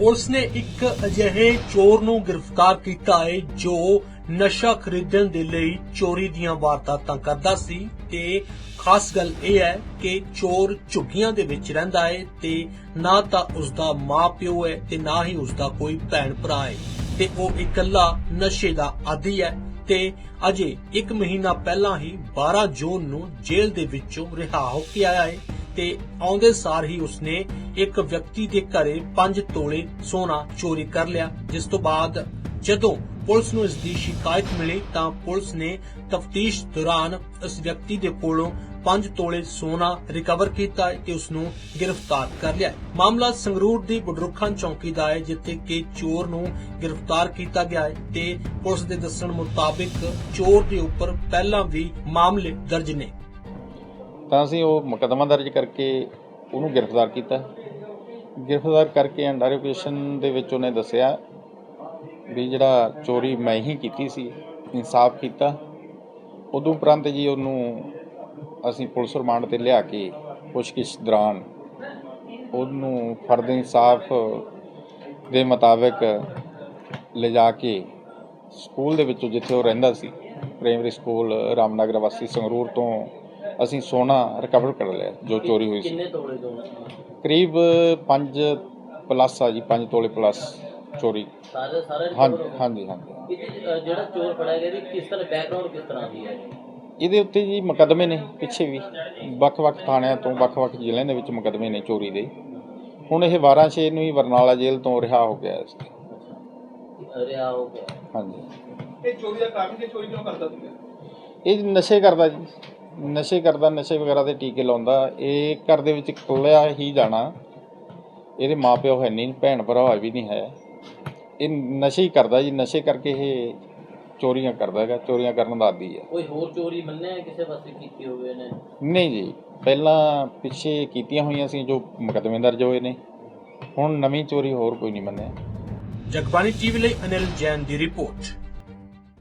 Police ਨੇ ਇੱਕ ਅਜਿਹੇ ਚੋਰ ਨੂੰ ਗ੍ਰਿਫਤਾਰ ਕੀਤਾ ਹੈ ਜੋ ਨਸ਼ਾ ਖਰੀਦਣ ਦੇ ਲਈ ਚੋਰੀ ਦੀਆਂ ਵਾਰਦਾਤਾਂ ਕਰਦਾ ਸੀ ਤੇ ਖਾਸ ਗੱਲ ਇਹ ਹੈ ਕਿ ਚੋਰ ਝੁੱਗੀਆਂ ਦੇ ਵਿੱਚ ਰਹਿੰਦਾ ਹੈ ਤੇ ਨਾ ਤਾਂ ਉਸਦਾ ਮਾਪਿਓ ਹੈ ਤੇ ਨਾ ਹੀ ਉਸਦਾ ਕੋਈ ਭੈਣ ਭਰਾ ਹੈ ਤੇ ਉਹ ਇਕੱਲਾ ਨਸ਼ੇ ਦਾ ਆਦੀ ਹੈ ਤੇ ਅਜੇ 1 ਮਹੀਨਾ ਪਹਿਲਾਂ ਹੀ 12 ਜੂਨ ਨੂੰ ਜੇਲ੍ਹ ਦੇ ਵਿੱਚੋਂ ਰਿਹਾ ਹੋ ਕੇ ਆਇਆ ਹੈ। ਤੇ ਆਉਂਦੇ ਸਾਰ ਹੀ ਉਸਨੇ ਇੱਕ ਵਿਅਕਤੀ ਦੇ ਘਰੇ 5 ਤੋਲੇ ਸੋਨਾ ਚੋਰੀ ਕਰ ਲਿਆ, ਜਿਸ ਤੋਂ ਬਾਅਦ ਜਦੋਂ ਪੁਲਿਸ ਨੂੰ ਇਸ ਦੀ ਸ਼ਿਕਾਇਤ ਮਿਲੀ ਤਾਂ ਪੁਲਿਸ ਨੇ ਤਫਤੀਸ਼ ਦੌਰਾਨ ਇਸ ਵਿਅਕਤੀ ਦੇ ਕੋਲੋਂ 5 ਤੋਲੇ ਸੋਨਾ ਰਿਕਵਰ ਕੀਤਾ, ਤੇ ਉਸ ਨੂੰ ਗ੍ਰਿਫਤਾਰ ਕਰ ਲਿਆ। ਮਾਮਲਾ ਸੰਗਰੂਰ ਦੀ ਬਡਰੁੱਖਾਂ ਚੌਂਕੀ ਦਾ ਹੈ, ਜਿੱਥੇ ਕਿ ਚੋਰ ਨੂੰ ਗ੍ਰਿਫਤਾਰ ਕੀਤਾ ਗਿਆ ਹੈ ਤੇ ਪੁਲਿਸ ਦੇ ਦੱਸਣ ਮੁਤਾਬਿਕ ਚੋਰ ਦੇ ਉੱਪਰ ਪਹਿਲਾਂ ਵੀ ਮਾਮਲੇ ਦਰਜ ਨੇ। ਤਾਂ ਅਸੀਂ ਉਹ ਮੁਕੱਦਮਾ ਦਰਜ ਕਰਕੇ ਉਹਨੂੰ ਗ੍ਰਿਫਤਾਰ ਕੀਤਾ। ਗ੍ਰਿਫਤਾਰ ਕਰਕੇ ਅੰਡਰ ਐਪਲੀਕੇਸ਼ਨ ਦੇ ਵਿੱਚ ਉਹਨੇ ਦੱਸਿਆ ਵੀ ਜਿਹੜਾ ਚੋਰੀ ਮੈਂ ਹੀ ਕੀਤੀ ਸੀ, ਇਨਸਾਫ ਕੀਤਾ। ਉਦੋਂ ਉਪਰੰਤ ਜੀ ਉਹਨੂੰ ਅਸੀਂ ਪੁਲਿਸ ਰਿਮਾਂਡ ਤੇ ਲਿਆ ਕੇ ਪੁੱਛਗਿੱਛ ਦੌਰਾਨ ਉਹਨੂੰ ਫਰਦ ਇਨਸਾਫ ਦੇ ਮੁਤਾਬਕ ਲਿਜਾ ਕੇ ਸਕੂਲ ਦੇ ਵਿੱਚੋਂ ਜਿੱਥੇ ਉਹ ਰਹਿੰਦਾ ਸੀ ਪ੍ਰਾਇਮਰੀ ਸਕੂਲ ਰਾਮਨਗਰ ਵਾਸੀ ਸੰਗਰੂਰ ਤੋਂ ਅਸੀਂ ਸੋਨਾ ਰਿਕਵਰ ਕਰ ਲਿਆ ਜੋ ਚੋਰੀ ਹੋਈ ਸੀ। ਕਿੰਨੇ ਤੋਲੇ ਦੋ ਕਰੀਬ 5 ਪਲੱਸ ਆ ਜੀ 5 ਤੋਲੇ ਪਲੱਸ ਚੋਰੀ। ਸਾਰੇ ਸਾਰੇ ਹਾਂਜੀ ਹਾਂਜੀ ਜਿਹੜਾ ਚੋਰ ਫੜਿਆ ਗਿਆ ਇਹਦੀ ਕਿਸ ਤਰ੍ਹਾਂ ਬੈਕਗ੍ਰਾਉਂਡ ਕਿਸ ਤਰ੍ਹਾਂ ਦੀ ਹੈ ਇਹਦੇ ਉੱਤੇ ਜੀ ਮੁਕੱਦਮੇ ਨੇ ਪਿੱਛੇ ਵੀ। ਵੱਖ-ਵੱਖ ਥਾਣਿਆਂ ਤੋਂ ਵੱਖ-ਵੱਖ ਜ਼ਿਲ੍ਹਿਆਂ ਦੇ ਵਿੱਚ ਮੁਕੱਦਮੇ ਨੇ ਚੋਰੀ ਦੇ। ਹੁਣ ਇਹ 12 ਛੇ ਨੂੰ ਹੀ ਬਰਨਾਲਾ ਜੇਲ੍ਹ ਤੋਂ ਰਿਹਾ ਹੋ ਗਿਆ ਸੀ ਰਿਹਾ ਹੋ ਗਿਆ। ਹਾਂਜੀ। ਇਹ ਚੋਰੀ ਦਾ ਕਾਰਨ ਕਿ ਚੋਰੀ ਕਿਉਂ ਕਰਦਾ ਸੀ ਇਹ ਨਸ਼ੇ ਕਰਦਾ ਜੀ। ਨਸ਼ੇ ਕਰਦਾ ਨਸ਼ੇ ਵਗੈਰਾ ਦੇ ਟੀਕੇ ਲਾਉਂਦਾ ਇਹ ਘਰ ਦੇ ਵਿੱਚ ਇਕੱਲਾ ਹੀ ਜਾਣਾ ਇਹਦੇ ਮਾਪਿਓ ਹੈ ਨਹੀਂ ਭੈਣ ਭਰਾ ਵੀ ਨਹੀਂ ਹੈ। ਇਹ ਨਸ਼ੇ ਹੀ ਕਰਦਾ ਜੀ ਨਸ਼ੇ ਕਰਕੇ ਇਹ ਚੋਰੀਆਂ ਕਰਦਾ ਹੈਗਾ ਚੋਰੀਆਂ ਕਰਨ ਦਾ ਆਦੀ ਹੈ। ਕੋਈ ਹੋਰ ਚੋਰੀ ਮੰਨਿਆ ਹੈ ਕਿਸੇ ਪਾਸੇ ਕੀਤੀ ਹੋਵੇ ਨੇ ਨਹੀਂ ਜੀ ਪਹਿਲਾਂ ਪਿੱਛੇ ਕੀਤੀਆਂ ਹੋਈਆਂ ਸੀ ਜੋ ਮੁਕੱਦਮੇ ਦਰਜ ਹੋਏ ਨੇ ਹੁਣ ਨਵੀਂ ਚੋਰੀ ਹੋਰ ਕੋਈ ਨਹੀਂ ਮੰਨਿਆ। ਜਗਬਾਣੀ ਟੀਵੀ ਲਈ ਅਨਿਲ ਜੈਨ ਦੀ ਰਿਪੋਰਟ।